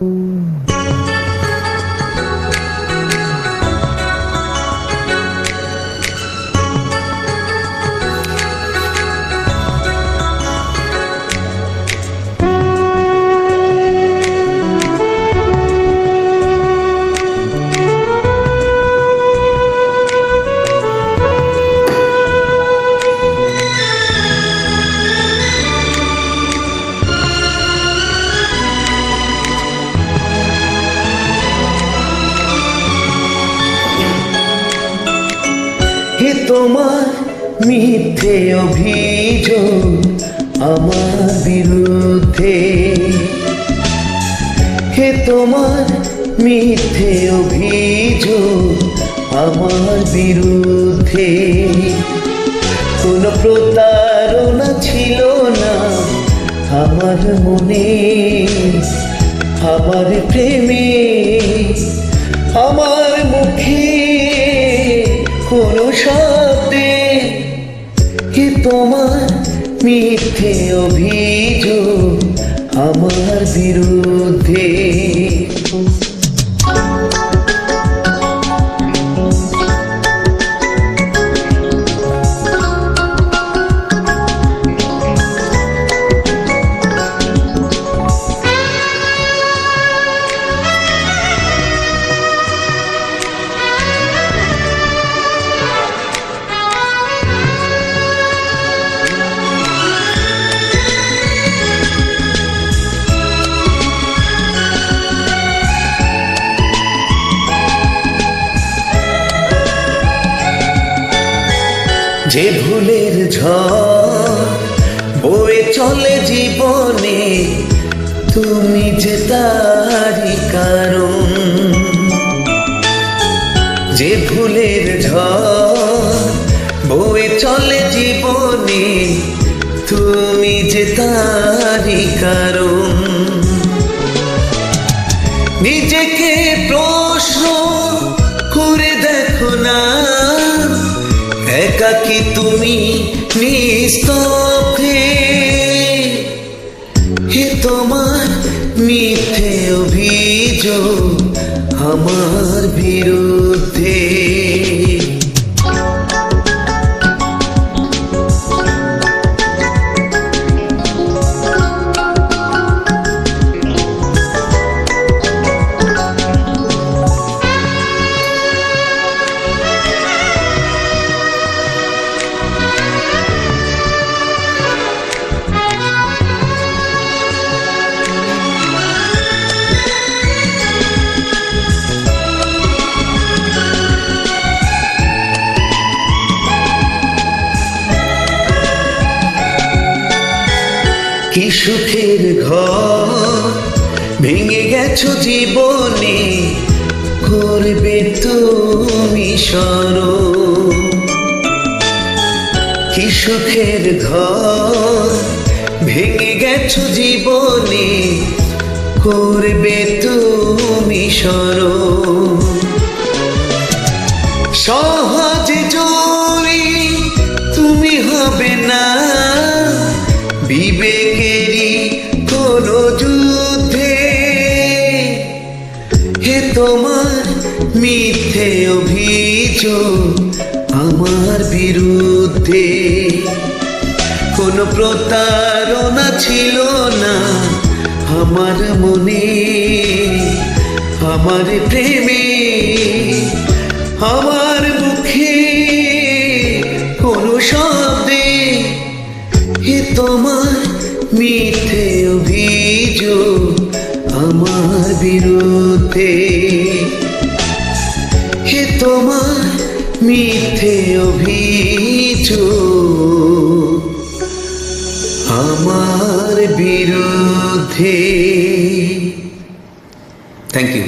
Hum. তোমার মিথ্যে অভিযোগ আমার বিরুদ্ধে। হে তোমার মিথ্যে অভিযোগ আমার বিরুদ্ধে। কোন প্রতারণা ছিল না আমার মনে। আমার প্রেমে, আমার মুখে কোনো কি তোমার মিথ্যে অভিযোগ আমার বিরুদ্ধে যে ভুলের বয়ে চলে জীবনে। তুমি যে তারি কারণ, যে ভুলের বয়ে চলে জীবনে। তুমি যে তারি কারণ, নিজেকে প্রশ্ন করে দেখো না। একাকি তুমি নিস্তফে হে তোমার মিথ্যে অভিযোগ আমার বিরুদ্ধে কি সুখের ঘর? ভেঙে গেছো জীবনে, করবে তুমি সর কি সুখের ঘর? ভেঙে গেছো জীবনে, করবে তুমি সর সহজে জয়ী তুমি হবে না বিবেকেরই তোমার মিথ্যে অভিযোগ আমার বিরুদ্ধে। কোনো প্রতারণা ছিল না আমার মনে। আমার প্রেমে, আমার মুখে কোনো শব্দে হে তোমার মিথ্যে অভিযোগ আমার বিরুদ্ধে। তোমার মিথ্যে অভিযোগ। আমার বিরুদ্ধে। Thank you